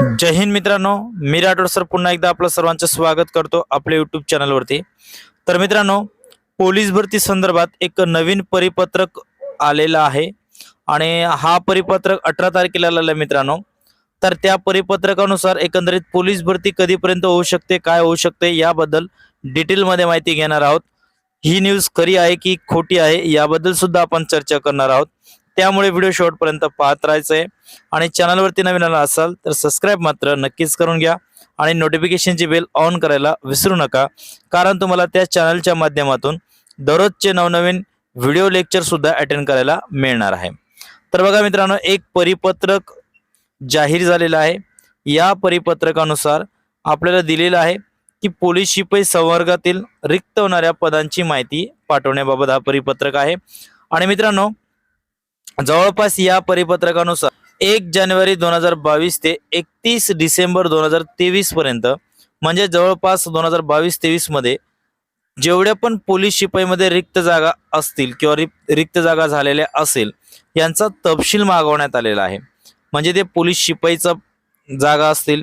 जय हिंद मित्रांनो मी राठोड सर पुन्हा एकदा आपलं सर्वांचं स्वागत करतो आपल्या युट्यूब चॅनलवरती तर मित्रांनो पोलीस भरती संदर्भात एक नवीन परिपत्रक आलेलं आहे आणि हा परिपत्रक अठरा तारखेला आलेला आहे मित्रांनो. तर त्या परिपत्रकानुसार एकंदरीत पोलीस भरती कधीपर्यंत होऊ शकते काय होऊ शकते याबद्दल डिटेलमध्ये माहिती घेणार आहोत. ही न्यूज खरी आहे की खोटी आहे याबद्दल सुद्धा आपण चर्चा करणार आहोत. त्यामुळे व्हिडिओ शेवटपर्यंत पाहत राहायचं आहे आणि चॅनलवरती नवीन आला असाल तर सबस्क्राईब मात्र नक्कीच करून घ्या. आणि नोटिफिकेशनची बेल ऑन करायला विसरू नका. कारण तुम्हाला त्या चॅनलच्या माध्यमातून दररोजचे नवनवीन व्हिडिओ लेक्चरसुद्धा अटेंड करायला मिळणार आहे. तर बघा मित्रांनो एक परिपत्रक जाहीर झालेलं आहे. या परिपत्रकानुसार आपल्याला दिलेलं आहे की पोलीस शिपाई संवर्गातील रिक्त होणाऱ्या पदांची माहिती पाठवण्याबाबत हा परिपत्रक आहे. आणि मित्रांनो जवळपास या परिपत्रकानुसार एक जानेवारी दोन हजार बावीस ते एकतीस डिसेंबर दोन हजार तेवीस पर्यंत म्हणजे जवळपास दोन हजार बावीस तेवीसमध्ये जेवढ्या पण पोलीस शिपाईमध्ये रिक्त जागा असतील किंवा रिक्त जागा झालेल्या असेल यांचा तपशील मागवण्यात आलेला आहे. म्हणजे ते पोलीस शिपाईचा जागा असतील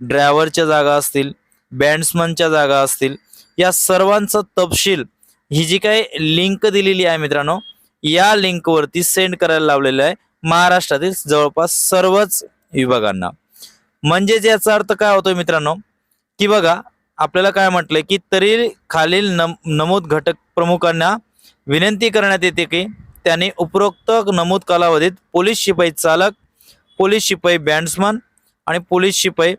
ड्रायव्हरच्या जागा असतील बँड्समनच्या जागा असतील या सर्वांचा तपशील ही जी काही लिंक दिलेली आहे मित्रांनो या लिंकवरती सेंड करायला लावलेलं आहे. महाराष्ट्रातील जवळपास सर्वच विभागांना. म्हणजेच याचा अर्थ काय होतोय मित्रांनो? की बघा आपल्याला काय म्हटलंय की तरी खालील नम नमूद घटक प्रमुखांना विनंती करण्यात येते की त्यांनी उपरोक्त नमूद कालावधीत पोलीस शिपाई चालक पोलीस शिपाई बँड्समन आणि पोलीस शिपाई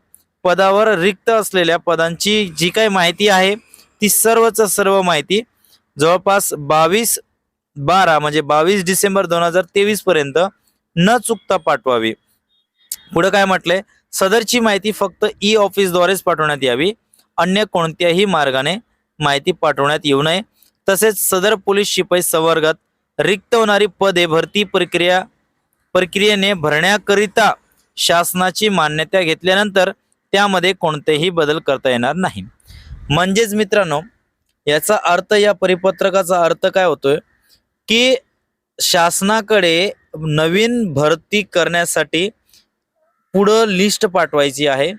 पदावर रिक्त असलेल्या पदांची जी काही माहिती आहे ती सर्वच सर्व माहिती जवळपास बावीस बारा म्हणजे बावीस डिसेंबर दोन हजार तेवीस पर्यंत न चुकता पाठवावी. पुढे काय म्हटलंय? सदरची माहिती फक्त ई ऑफिसद्वारेच पाठवण्यात यावी. अन्य कोणत्याही मार्गाने माहिती पाठवण्यात येऊ नये. तसेच सदर पोलीस शिपाई संवर्गात रिक्त होणारी पदे भरती प्रक्रिया प्रक्रियेने भरण्याकरिता शासनाची मान्यता घेतल्यानंतर त्यामध्ये कोणतेही बदल करता येणार नाही. म्हणजेच मित्रांनो याचा अर्थ या परिपत्रकाचा अर्थ काय होतोय? की शासनाकडे नवीन भरती करण्यासाठी पुढं लिस्ट पाठवायची आहे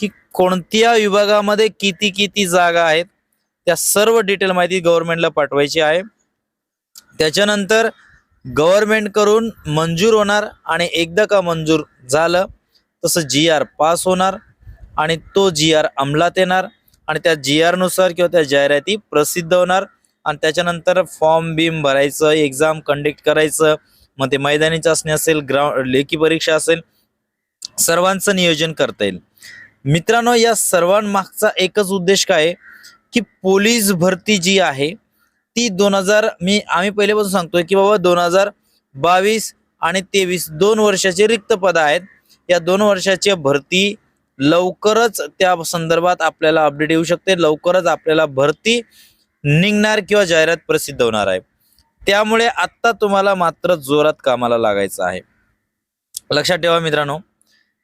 की कोणत्या विभागामध्ये किती किती जागा आहेत त्या सर्व डिटेल माहिती गव्हर्नमेंटला पाठवायची आहे. त्याच्यानंतर गव्हर्नमेंटकडून मंजूर होणार आणि एकदा का मंजूर झालं तसं जी आर पास होणार आणि तो जी आर अंमलात येणार आणि त्या जी आरनुसार किंवा त्या जाहिराती प्रसिद्ध होणार. आणि त्याच्यानंतर फॉर्म बिम भरायचं एक्झाम कंडक्ट करायचं मग ते मैदानी चाचणी असेल ग्राउंड लेखी परीक्षा असेल सर्वांचं नियोजन करता येईल. मित्रांनो या सर्वांमागचा एकच उद्देश काय? की पोलीस भरती जी आहे ती दोन हजार मी आम्ही पहिल्यापासून सांगतोय की बाबा दोन हजार बावीस आणि तेवीस दोन वर्षाचे रिक्त पद आहेत. या दोन वर्षाची भरती लवकरच त्या संदर्भात आपल्याला अपडेट येऊ शकते. लवकरच आपल्याला भरती निघणार किंवा जाहिरात प्रसिद्ध होणार आहे. त्यामुळे आत्ता तुम्हाला मात्र जोरात कामाला लागायचं आहे. लक्षात ठेवा मित्रांनो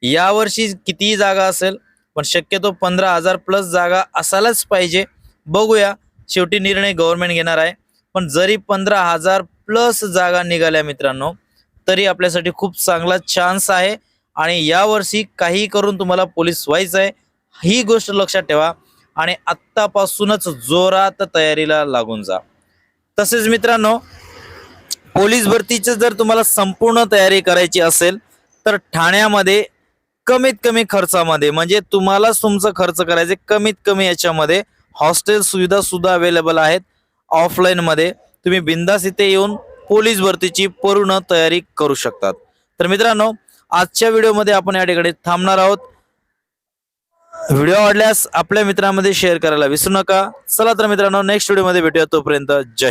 यावर्षी कितीही जागा असेल पण शक्यतो पंधरा हजार प्लस जागा असायलाच पाहिजे. बघूया शेवटी निर्णय गव्हर्नमेंट घेणार आहे. पण जरी पंधरा हजार प्लस जागा निघाल्या मित्रांनो तरी आपल्यासाठी खूप चांगला चान्स आहे. आणि यावर्षी काही करून तुम्हाला पोलीस व्हायचं आहे. ही गोष्ट लक्षात ठेवा. आणि आत्तापासूनच जोरात तयारीला लागून जा. तसेच मित्रांनो पोलीस भरतीची जर तुम्हाला संपूर्ण तयारी करायची असेल तर ठाण्यामध्ये कमीत कमी खर्चामध्ये म्हणजे तुम्हालाच तुमचा खर्च करायचे कमीत कमी याच्यामध्ये हॉस्टेल सुविधा सुद्धा अवेलेबल आहेत. ऑफलाईनमध्ये तुम्ही बिंदास इथे येऊन पोलीस भरतीची पूर्ण तयारी करू शकतात. तर मित्रांनो आजच्या व्हिडिओमध्ये आपण या ठिकाणी थांबणार आहोत. व्हिडिओ आवडल्यास आपल्या मित्रांमध्ये शेअर करायला विसरू नका. चला तर मित्रांनो नेक्स्ट व्हिडिओमध्ये भेटूया तोपर्यंत. जय